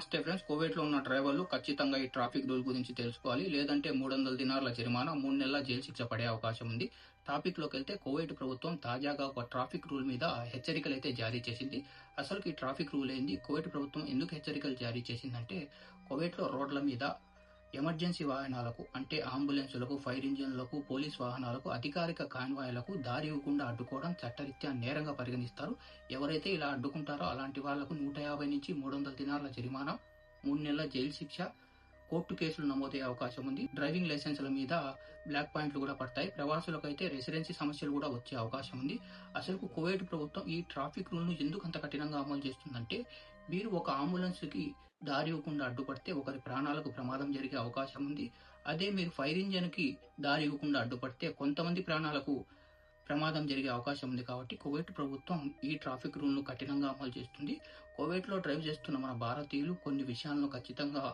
నమస్తే ఫ్రెండ్స్. కోవిడ్లో ఉన్న డ్రైవర్లు ఖచ్చితంగా ఈ ట్రాఫిక్ రూల్ గురించి తెలుసుకోవాలి. లేదంటే మూడు వందల దినార్ల జరిమానా మూడు నెలల జైలు శిక్ష పడే అవకాశం ఉంది. టాపిక్లోకి వెళ్తే కోవిడ్ ప్రభుత్వం తాజాగా ఒక ట్రాఫిక్ రూల్ మీద హెచ్చరికలు అయితే జారీ చేసింది. అసలు ఈ ట్రాఫిక్ రూల్ ఏంది? కోవిడ్ ప్రభుత్వం ఎందుకు హెచ్చరికలు జారీ చేసిందంటే కోవిడ్లో రోడ్ల మీద ఎమర్జెన్సీ వాహనాలకు అంటే అంబులెన్సులకు ఫైర్ ఇంజిన్లకు పోలీస్ వాహనాలకు అధికారిక కాన్వాయ్లకు దారి ఇవ్వకుండా అడ్డుకోవడం చట్టరీత్యా నేరంగా పరిగణిస్తారు. ఎవరైతే ఇలా అడ్డుకుంటారో అలాంటి వాళ్ళకు నూట యాభై నుంచి మూడు వందల దినాల జరిమానా మూడు నెలల జైలు శిక్ష కోర్టు కేసులు నమోదయ్యే అవకాశం ఉంది. డ్రైవింగ్ లైసెన్సుల మీద బ్లాక్ పాయింట్లు కూడా పడతాయి. ప్రవాసులకు అయితే రెసిడెన్సీ సమస్యలు కూడా వచ్చే అవకాశం ఉంది. అసలు కువైట్ ప్రభుత్వం ఈ ట్రాఫిక్ రూల్ను ఎందుకు అంత కఠినంగా అమలు చేస్తుందంటే మీరు ఒక అంబులెన్స్కి దారి ఇవ్వకుండా అడ్డుపడితే ఒకరి ప్రాణాలకు ప్రమాదం జరిగే అవకాశం ఉంది. అదే మీరు ఫైర్ ఇంజన్కి దారి ఇవ్వకుండా అడ్డుపడితే కొంతమంది ప్రాణాలకు ప్రమాదం జరిగే అవకాశం ఉంది కాబట్టి కువైట్ ప్రభుత్వం ఈ ట్రాఫిక్ రూల్ను కఠినంగా అమలు చేస్తుంది. కువైట్లో డ్రైవ్ చేస్తున్న మన భారతీయులు కొన్ని విషయాలను ఖచ్చితంగా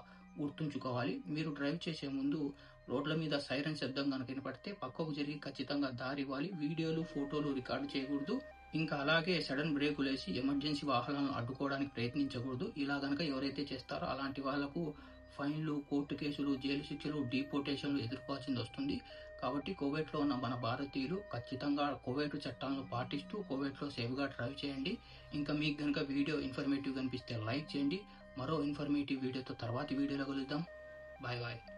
గుర్తుంచుకోవాలి. మీరు డ్రైవ్ చేసే ముందు రోడ్ల మీద సైరన్ శబ్దం కనుక వినపడితే పక్కకు జరిగి ఖచ్చితంగా దారి ఇవ్వాలి. వీడియోలు ఫోటోలు రికార్డు చేయకూడదు. ఇంకా అలాగే సడన్ బ్రేకులు వేసి ఎమర్జెన్సీ వాహనాలను అడ్డుకోవడానికి ప్రయత్నించకూడదు. ఇలా గనక ఎవరైతే చేస్తారో అలాంటి వాళ్ళకు ఫైన్లు కోర్టు కేసులు జైలు శిక్షలు డీపోటేషన్లు ఎదుర్కోవాల్సింది వస్తుంది. కాబట్టి కోవిడ్లో ఉన్న మన భారతీయులు ఖచ్చితంగా కోవిడ్ చట్టాలను పాటిస్తూ కోవైట్లో సేఫ్గా డ్రైవ్ చేయండి. ఇంకా మీకు గనుక వీడియో ఇన్ఫర్మేటివ్ కనిపిస్తే లైక్ చేయండి. మరో ఇన్ఫర్మేటివ్ వీడియోతో తర్వాతి వీడియోలో కలుద్దాం. Bye bye.